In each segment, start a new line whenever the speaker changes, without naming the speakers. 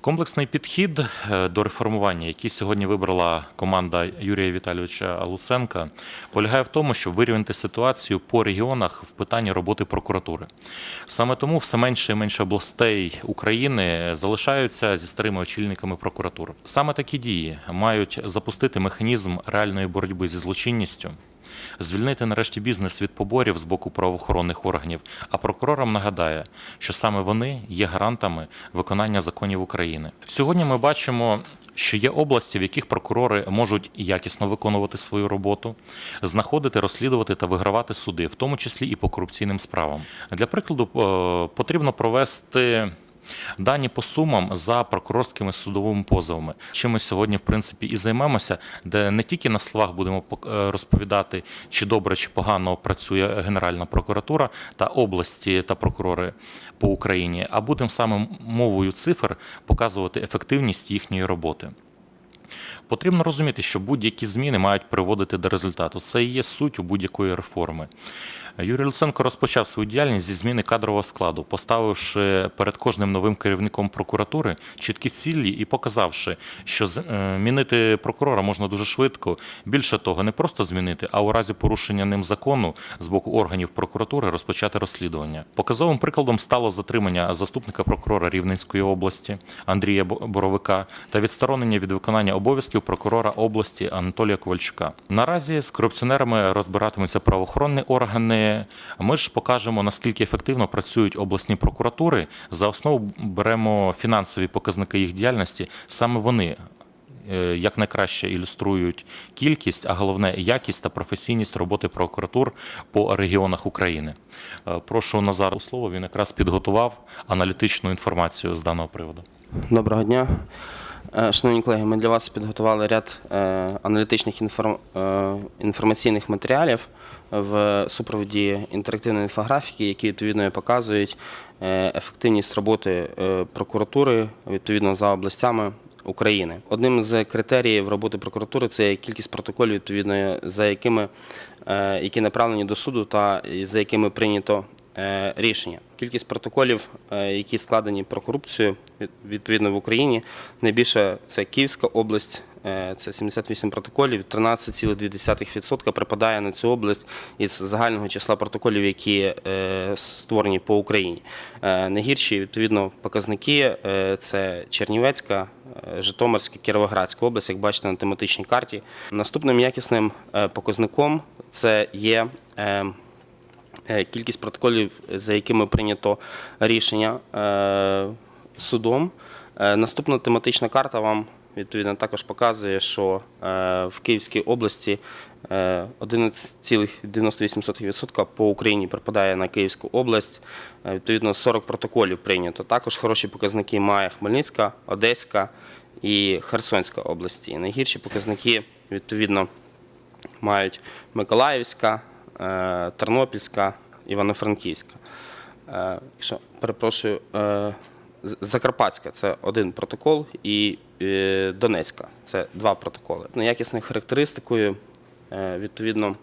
Комплексний підхід е, до реформування, який сьогодні вибрала команда Юрія Віталійовича Луценка, полягає в тому, щоб вирівняти ситуацію по регіонах в питанні роботи прокуратури. Саме тому все менше і менше областей України залишаються зі старими очільниками прокуратур. Саме такі дії мають запустити механізм реальної боротьби зі злочинністю. Звільнити нарешті бізнес від поборів з боку правоохоронних органів, а прокурорам нагадає, що саме вони є гарантами виконання законів України. Сьогодні ми бачимо, що є області, в яких прокурори можуть якісно виконувати свою роботу, знаходити, розслідувати та вигравати суди, в тому числі і по корупційним справам. Для прикладу, е, потрібно провести. Дані по сумам за прокурорськими судовими позовами. Чим ми сьогодні, в принципі, і займемося, де не тільки на словах будемо е, розповідати, чи добре, чи погано працює Генеральна прокуратура та області та прокурори по Україні, а будемо саме мовою цифр показувати ефективність їхньої роботи. Потрібно розуміти, що будь-які зміни мають приводити до результату. Це і є суть у будь-якої реформи. Юрій Луценко розпочав свою діяльність зі зміни кадрового складу, поставивши перед кожним новим керівником прокуратури чіткі цілі і показавши, що змінити прокурора можна дуже швидко. Більше того, не просто змінити, а у разі порушення ним закону з боку органів прокуратури розпочати розслідування. Показовим прикладом стало затримання заступника прокурора Рівненської області Андрія Боровика та відсторонення від виконання обов'язків прокурора області Анатолія Ковальчука. Наразі з корупціонерами розбиратимуться правоохоронні органи. Ми ж покажемо наскільки ефективно працюють обласні прокуратури. За основу беремо фінансові показники їх діяльності. Саме вони е, якнайкраще ілюструють кількість, а головне якість та професійність роботи прокуратур по регіонах України. Е, Прошу Назару слово. Він якраз підготував аналітичну інформацію з даного приводу.
Доброго дня. Е, Шановні колеги, ми для вас підготували ряд е, аналітичних е, інформаційних матеріалів в супроводі інтерактивної інфографіки, які відповідно показують ефективність роботи прокуратури відповідно за областями України. Одним з критеріїв роботи прокуратури це кількість протоколів, відповідно за якими які направлені до суду та за якими прийнято рішення. Кількість протоколів, е, які складені про корупцію відповідно в Україні, найбільше це Київська область. е, Це 78 протоколів, 13,2% припадає на цю область із загального числа протоколів, які е, створені по Україні. Е, Найгірші відповідно показники е, це Чернівецька, е, Житомирська, Кіровоградська область, як бачите на тематичній карті. Наступним якісним е, показником це є. Е, кількість протоколів, за якими прийнято рішення е, судом. Е, Наступна тематична карта вам відповідно також показує, що в Київській області е, 11,98% по Україні припадає на Київську область. Відповідно, 40 протоколів прийнято. Також хороші показники має Хмельницька, Одеська і Херсонська області. Найгірші показники відповідно мають Миколаївська, Тернопільська, Івано-Франківська. Е, перепрошую, е, Закарпатська це один протокол, і е, Донецька це два протоколи. Ну, Якісною характеристикою е, відповідно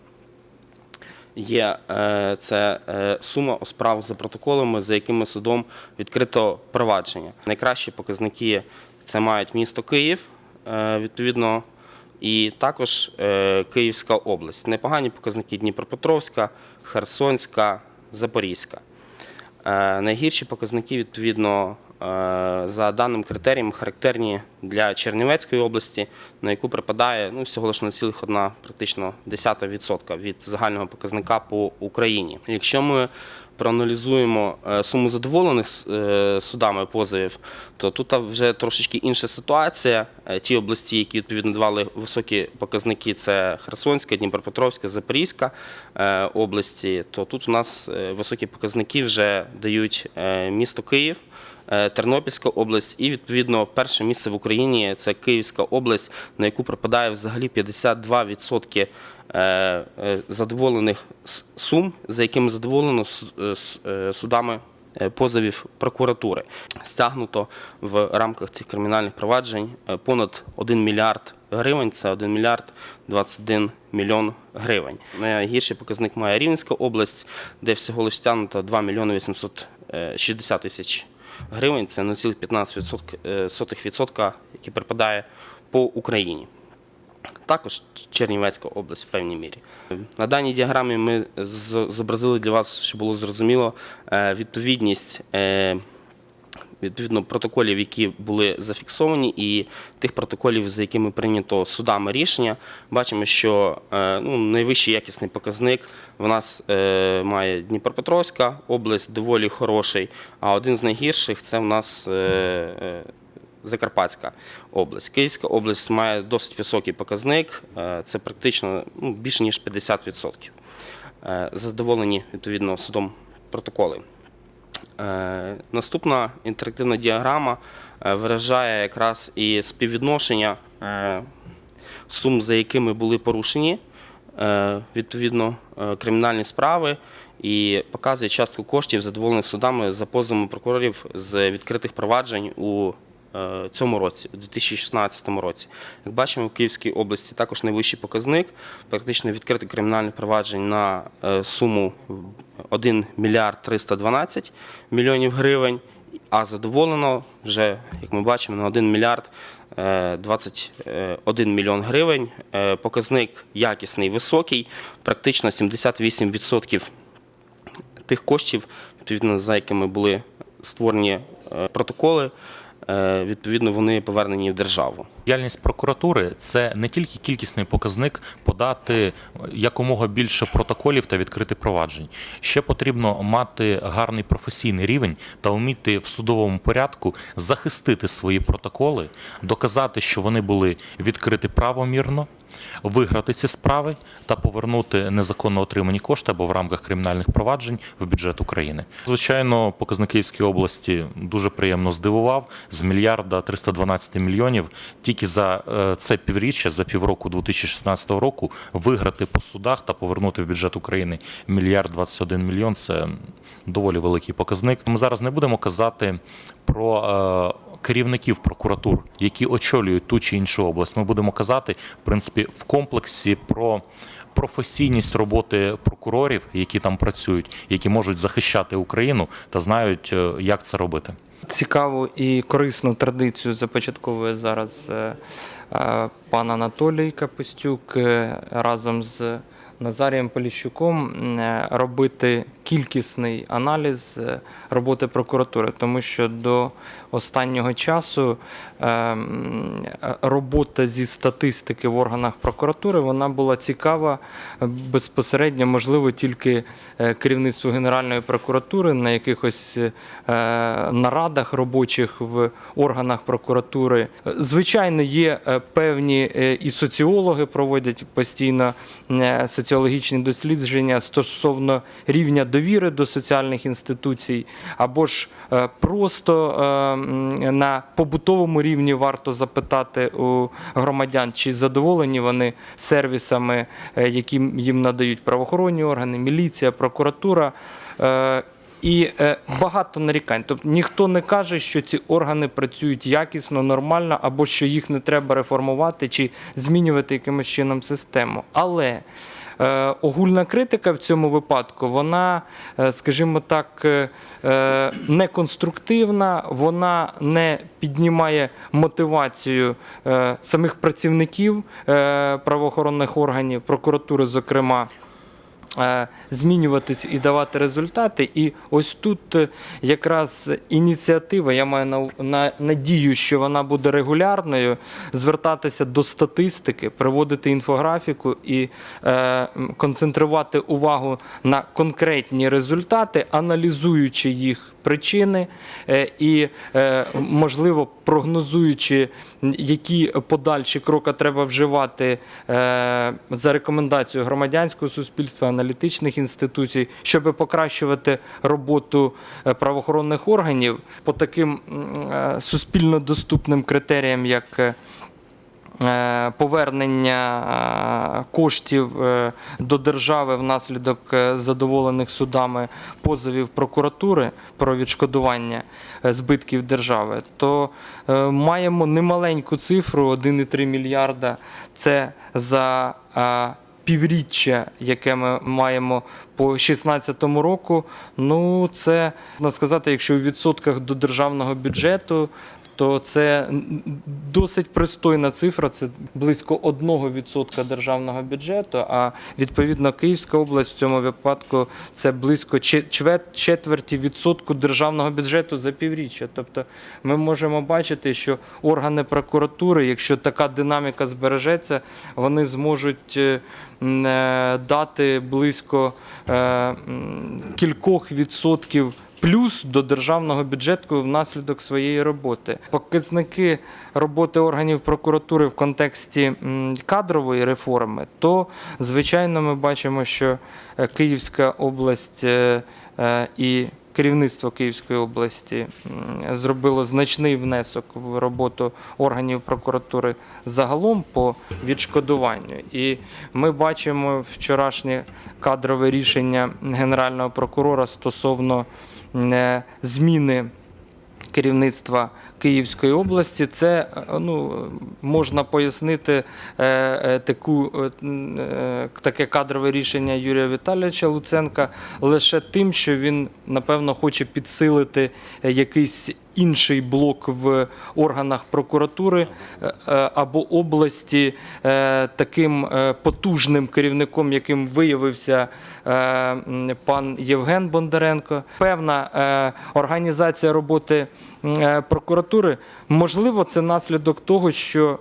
є е, це е, сума справ за протоколами, за якими судом відкрито провадження. Найкращі показники це мають місто Київ, е, відповідно, і також е, Київська область. Непогані показники Дніпропетровська, Херсонська, Запорізька. Е, Найгірші показники, відповідно, е, за даним критерієм, характерні для Чернівецької області, на яку припадає ну, всього лише на цілих одна практично десята відсотка від загального показника по Україні. Якщо ми проаналізуємо е, суму задоволених е, судами позовів, то тут вже трошечки інша ситуація. Е, Ті області, які відповідно давали високі показники, це Херсонська, Дніпропетровська, Запорізька області, то тут у нас високі показники вже дають місто Київ. Тернопільська область і відповідно перше місце в Україні це Київська область, на яку припадає взагалі 52% е, е, задоволених сум, за якими задоволено е, е, судами е, позовів прокуратури. Стягнуто в рамках цих кримінальних проваджень е, понад 1 мільярд гривень. Це 1 мільярд 21 мільйон гривень. Найгірший показник має Рівненська область, де всього лише стягнуто 2 мільйони 860 тисяч гривень. Це 0,15%, який припадає по Україні. Також Чернівецька область в певній мірі. На даній діаграмі ми зобразили для вас, щоб було зрозуміло, е, відповідність е, відповідно протоколів, які були зафіксовані, і тих протоколів, за якими прийнято судами рішення. Бачимо, що е, ну, найвищий якісний показник в нас має Дніпропетровська область, доволі хороший, а один з найгірших це в нас. Закарпатська область. Київська область має досить високий показник, е, це практично ну, більше ніж 50%. Е, Задоволені відповідно судом протоколи. Е, Наступна інтерактивна діаграма виражає якраз і співвідношення сум, за якими були порушені відповідно кримінальні справи, і показує частку коштів, задоволених судами за позовами прокурорів з відкритих проваджень у цьому році, у 2016 році. Як бачимо, в Київській області також найвищий показник, практично відкритих кримінальних проваджень на е, суму 1 мільярд 312 мільйонів гривень, а задоволено вже, як ми бачимо, на 1 мільярд е, 21 мільйон гривень. Е, Показник якісний, високий, практично 78% тих коштів, відповідно, за якими були створені е, протоколи, е, відповідно, вони повернені в державу.
Діяльність прокуратури це не тільки кількісний показник подати якомога більше протоколів та відкрити проваджень. Ще потрібно мати гарний професійний рівень та вміти в судовому порядку захистити свої протоколи, доказати, що вони були відкриті правомірно. Виграти ці справи та повернути незаконно отримані кошти або в рамках кримінальних проваджень в бюджет України. Звичайно, показник Київської області дуже приємно здивував з мільярда 312 мільйонів. Тільки за е, це півріччя, за півроку 2016 року, виграти по судах та повернути в бюджет України мільярд 21 мільйон. Це доволі великий показник. Ми зараз не будемо казати про. е, Керівників прокуратур, які очолюють ту чи іншу область, ми будемо казати в принципі в комплексі про професійність роботи прокурорів, які там працюють, які можуть захищати Україну та знають, е, як це робити.
Цікаву і корисну традицію започатковує зараз е, е, пан Анатолій Капустюк е, разом з Назарієм Поліщуком е, робити кількісний аналіз е, роботи прокуратури, тому що до останнього часу е, робота зі статистики в органах прокуратури вона була цікава безпосередньо, можливо, тільки керівництву Генеральної прокуратури на якихось нарадах робочих в органах прокуратури. Звичайно, є певні і соціологи проводять постійно е, соціологічні дослідження стосовно рівня довіри до соціальних інституцій, або ж е, просто е, на побутовому рівні варто запитати у громадян, чи задоволені вони сервісами, е, які їм надають правоохоронні органи, міліція, прокуратура. І багато нарікань. Тобто ніхто не каже, що ці органи працюють якісно, нормально, або що їх не треба реформувати чи змінювати якимось чином систему. Але огульна критика в цьому випадку, вона, е, скажімо так, е, конструктивна, неконструктивна, вона не піднімає мотивацію е, самих працівників е, правоохоронних органів, прокуратури, зокрема. е, змінюватись і давати результати. І ось тут е, якраз ініціатива, я маю на надію, що вона буде регулярною, звертатися до статистики, приводити інфографіку і е, концентрувати увагу на конкретні результати, аналізуючи їх причини е, і, е, можливо, прогнозуючи, які подальші кроки треба вживати е, за рекомендацією громадянського суспільства, аналітичних інституцій, щоб покращувати роботу е, правоохоронних органів по таким е, суспільно доступним критеріям, як е, повернення коштів до держави внаслідок задоволених судами позовів прокуратури про відшкодування збитків держави, то маємо немаленьку цифру 1,3 мільярда. Це за півріччя, яке ми маємо по 2016 року, ну це можна сказати, якщо у відсотках до державного бюджету, то це досить пристойна цифра. Це близько 1% державного бюджету. А відповідно Київська область в цьому випадку це близько че- четверті відсотку державного бюджету за півріччя. Тобто ми можемо бачити, що органи прокуратури, якщо така динаміка збережеться, вони зможуть е, е, дати близько е, кількох відсотків плюс до державного бюджету внаслідок своєї роботи. Показники роботи органів прокуратури в контексті кадрової реформи, то звичайно ми бачимо, що е, Київська область е, е, і керівництво Київської області зробило значний внесок в роботу органів прокуратури загалом по відшкодуванню. І ми бачимо вчорашнє кадрове рішення генерального прокурора стосовно зміни керівництва Київської області, це е, ну, можна пояснити е, е, таку, е, е, таке кадрове рішення Юрія Віталійовича Луценка лише тим, що він напевно хоче підсилити е, якийсь інший блок в органах прокуратури е, е, або області е, таким потужним керівником, яким виявився пан Євген Бондаренко. Певна організація роботи прокуратури, можливо, це наслідок того, що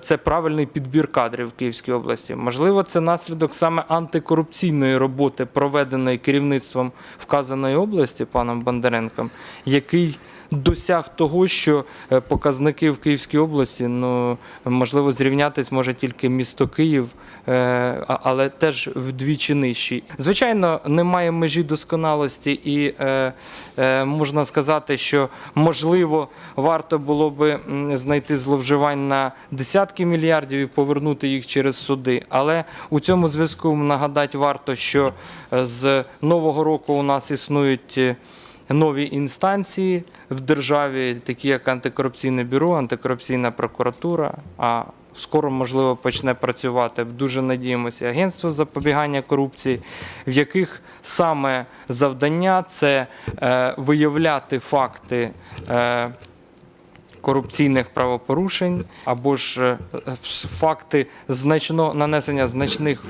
це правильний підбір кадрів в Київській області. Можливо, це наслідок саме антикорупційної роботи, проведеної керівництвом вказаної області паном Бондаренком, який досяг того, що е, показники в Київській області, ну можливо, зрівнятись може тільки місто Київ, е, але теж вдвічі нижчий. Звичайно, немає межі досконалості, і е, можна сказати, що можливо варто було би знайти зловживань на десятки мільярдів і повернути їх через суди. Але у цьому зв'язку нагадати варто, що з нового року у нас існують. Нові інстанції в державі, такі як антикорупційне бюро, антикорупційна прокуратура. А скоро, можливо, почне працювати дуже надіємося агентство запобігання корупції, в яких саме завдання це е, виявляти факти. Е, корупційних правопорушень або ж е, факти значно нанесення значних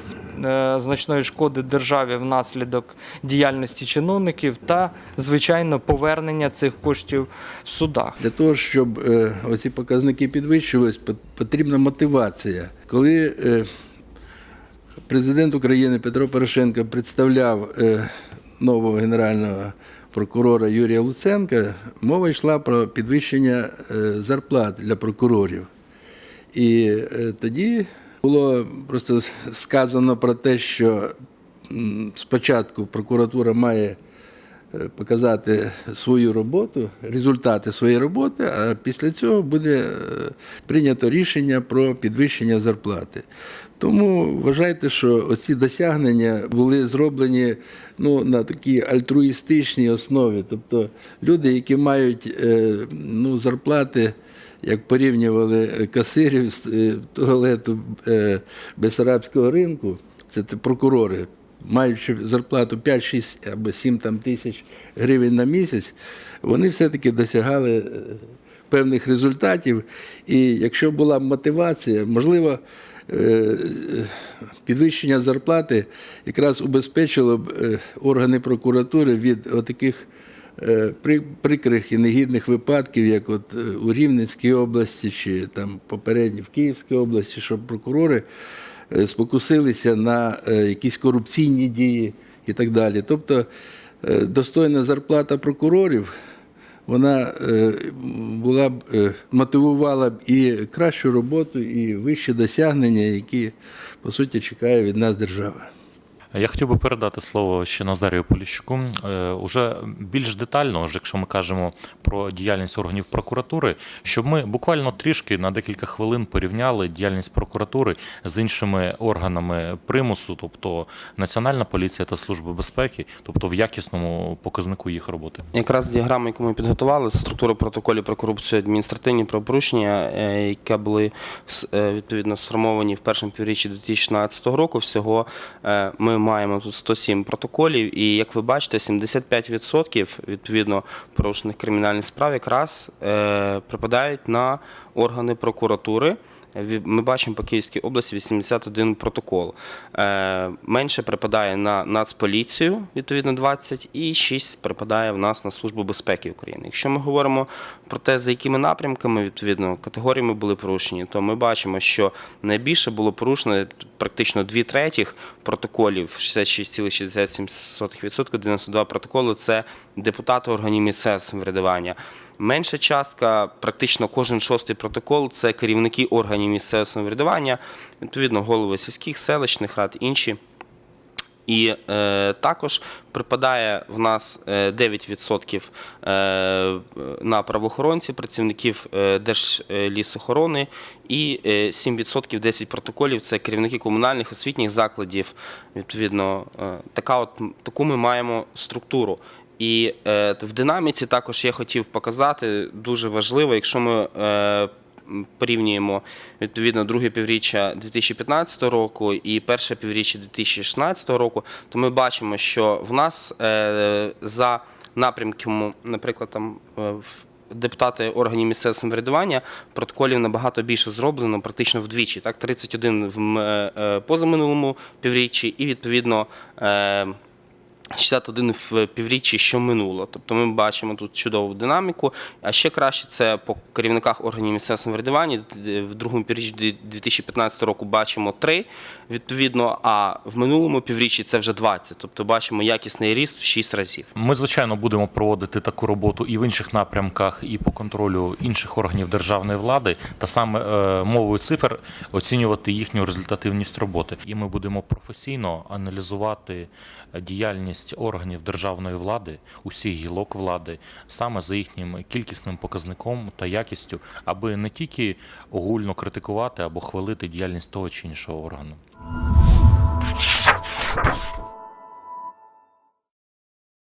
е, значної шкоди державі внаслідок діяльності чиновників та звичайно повернення цих коштів в судах.
Для того, щоб е, оці показники підвищувались, пот- потрібна мотивація. Коли президент України Петро Порошенко представляв нового генерального прокурора Юрія Луценка, мова йшла про підвищення е, зарплат для прокурорів. І е, тоді було просто сказано про те, що спочатку прокуратура має е, показати свою роботу, результати своєї роботи, а після цього буде прийнято рішення про підвищення зарплати. Тому вважайте, що оці досягнення були зроблені ну, на такій альтруїстичній основі. Тобто люди, які мають е, ну, зарплати як порівнювали касирів з е, туалету е, Бесарабського ринку, це прокурори, маючи зарплату 5-6 або 7 там, тисяч гривень на місяць, вони все-таки досягали е, певних результатів. І якщо була б мотивація, можливо, е, підвищення зарплати якраз убезпечило б е, органи прокуратури від отаких е, прикрих і негідних випадків, як от е, у Рівненській області чи там попередньо в Київській області, щоб прокурори е, спокусилися на е, якісь корупційні дії і так далі. Тобто е, достойна зарплата прокурорів. Вона е, була б е, мотивувала б і кращу роботу, і вищі досягнення, які по суті чекає від нас держава.
Я хотів би передати слово ще Назарію Поліщуку. Е, Уже більш детально, якщо ми кажемо про діяльність органів прокуратури, щоб ми буквально трішки на декілька хвилин порівняли діяльність прокуратури з іншими органами примусу, тобто Національна поліція та Служба безпеки, тобто в якісному показнику їх роботи.
Якраз діаграма, яку ми підготували, структура протоколів про корупцію адміністративні правопорушення, е, які були е, відповідно сформовані в першому півріччі 2016 року. Всього ми маємо тут 107 протоколів, і як ви бачите, 75% відповідно порушених кримінальних справ якраз е, припадають на органи прокуратури. Ми бачимо по Київській області 81 протокол. Е, менше припадає на Нацполіцію, відповідно 20, і 6 припадає в нас на Службу безпеки України. Якщо ми говоримо про те, за якими напрямками, відповідно, категоріями були порушені, то ми бачимо, що найбільше було порушено практично дві третіх протоколів, 66,67%, 92 протоколи це депутати органів місцевого самоврядування. Менша частка, практично кожен шостий протокол це керівники органів місцевого самоврядування, відповідно, голови сільських, селищних рад, інші. І е, також припадає в нас е, 9% е, на правоохоронців, працівників е, Держлісохорони і е, 7% 10 протоколів це керівники комунальних освітніх закладів. Відповідно, е, така от, таку ми маємо структуру. І е, в динаміці також я хотів показати дуже важливо, якщо ми е, порівнюємо відповідно друге півріччя 2015 року і перше півріччя 2016 року, то ми бачимо, що в нас е, за напрямком, наприклад, там е, в- депутати органів місцевого самоврядування протоколів набагато більше зроблено, практично вдвічі. Так, 31 в е, е, позаминулому півріччі, і відповідно. Е, 61 в півріччі, що минуло. Тобто ми бачимо тут чудову динаміку. А ще краще це по керівниках органів місцевого самоврядування. В другому півріччі 2015 року бачимо 3, відповідно, а в минулому півріччі це вже 20. Тобто бачимо якісний ріст в 6 разів.
Ми, звичайно, будемо проводити таку роботу і в інших напрямках, і по контролю інших органів державної влади, та саме е, мовою цифр оцінювати їхню результативність роботи. І ми будемо професійно аналізувати е, діяльність органів державної влади, усіх гілок влади, саме за їхнім кількісним показником та якістю, аби не тільки огульно критикувати або хвалити діяльність того чи іншого органу.